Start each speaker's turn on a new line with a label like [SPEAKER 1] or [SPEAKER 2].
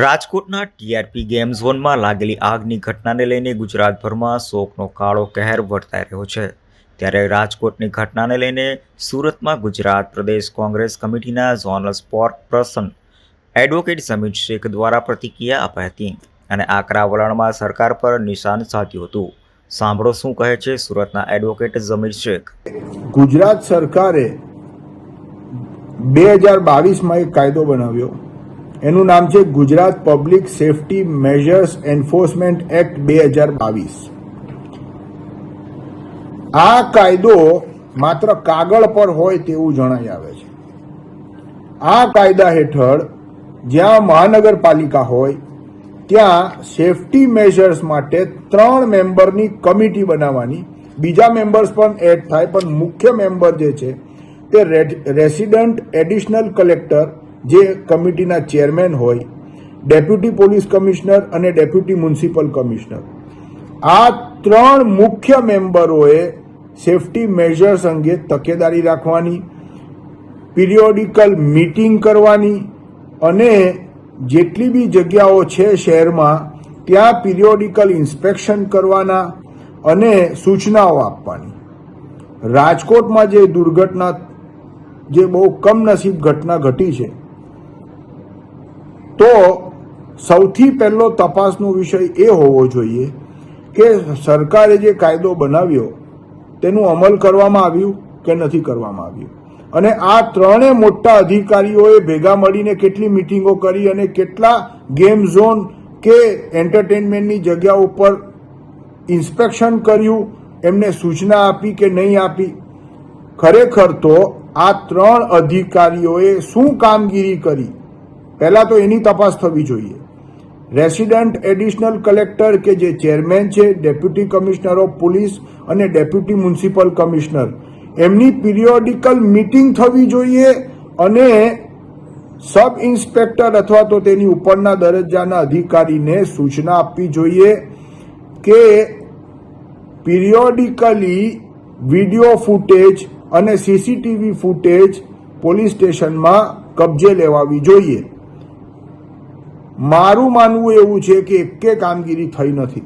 [SPEAKER 1] રાજકોટના TRP game ઝોનમાં લાગેલી આગની ઘટનાને લઈને ગુજરાતભરમાં શોકનો કાળો કહેર વર્તાઈ રહ્યો છે. ત્યારે રાજકોટની ઘટનાને લઈને સુરતમાં ગુજરાત પ્રદેશ કોંગ્રેસ કમિટીના zonal sport person advocate Samir Shaikh દ્વારા પ્રતિક્રિયા અપાઈ હતી અને આકરા વલણમાં સરકાર પર નિશાન સાધ્યું હતું. સાંભળો શું કહે છે સુરતના એડવોકેટ જમીર શેખ?
[SPEAKER 2] ગુજરાત સરકારે બે હજાર બાવીસમાં એક કાયદો બનાવ્યો. એનું નામ છે Gujarat public safety measures enforcement act બે હજાર બાવીસ. આ કાયદો માત્ર કાગળ પર હોય તેવું જણાઈ આવે છે. આ કાયદા હેઠળ જ્યાં મહાનગરપાલિકા હોય, ત્યાં સેફટી મેજર્સ માટે ત્રણ મેમ્બરની કમિટી બનાવવાની, બીજા મેમ્બર્સ પણ એડ થાય, પણ મુખ્ય મેમ્બર જે છે તે રેસિડન્ટ એડિશનલ કલેક્ટર જે કમિટીના ચેરમેન હોય, ડેપ્યુટી પોલીસ કમિશનર અને ડેપ્યુટી મ્યુનિસિપલ કમિશનર. આ ત્રણ મુખ્ય મેમ્બરોએ સેફટી મેજર્સ અંગે તકેદારી રાખવાની, પિરિયોડિકલ મીટિંગ કરવાની અને જેટલી બી જગ્યાઓ છે શહેરમાં, ત્યાં પિરિયોડિકલ ઇન્સ્પેક્શન કરવાના અને સૂચનાઓ આપવાની. રાજકોટમાં જે દુર્ઘટના, જે બહુ કમનસીબ ઘટના ઘટી છે તો સૌથી પહેલો તપાસનો વિષય એ હોવો જોઈએ કે સરકારે જે કાયદો બનાવ્યો તેનું અમલ કરવામાં આવ્યું કે નથી કરવામાં આવ્યું? અને આ ત્રણે મોટા અધિકારીઓએ ભેગા મળીને કેટલી મિટિંગો કરી અને કેટલા ગેમ ઝોન કે એન્ટરટેનમેન્ટની જગ્યા ઉપર ઇન્સ્પેક્શન કર્યું, એમને સૂચના આપી કે નહીં આપી? ખરેખર તો આ ત્રણ અધિકારીઓએ શું કામગીરી કરી? પહેલા તો એની તપાસ થવી જોઈએ. રેસિડન્ટ એડિશનલ કલેક્ટર કે જે ચેરમેન છે, ડેપ્યુટી કમિશનર ઓફ પોલીસ અને ડેપ્યુટી મ્યુનિસિપલ કમિશનર, એમની પિરિયોડિકલ મીટિંગ થવી જોઈએ અને સબ ઇન્સ્પેક્ટર અથવા તો તેની ઉપરના દરજ્જાના અધિકારીને સૂચના આપવી જોઈએ કે પિરિયોડિકલી વીડિયો ફૂટેજ અને સીસીટીવી ફૂટેજ પોલીસ સ્ટેશનમાં કબજે લેવાવી જોઈએ. મારું માનવું એવું છે કે એકે કામગીરી થઈ નથી.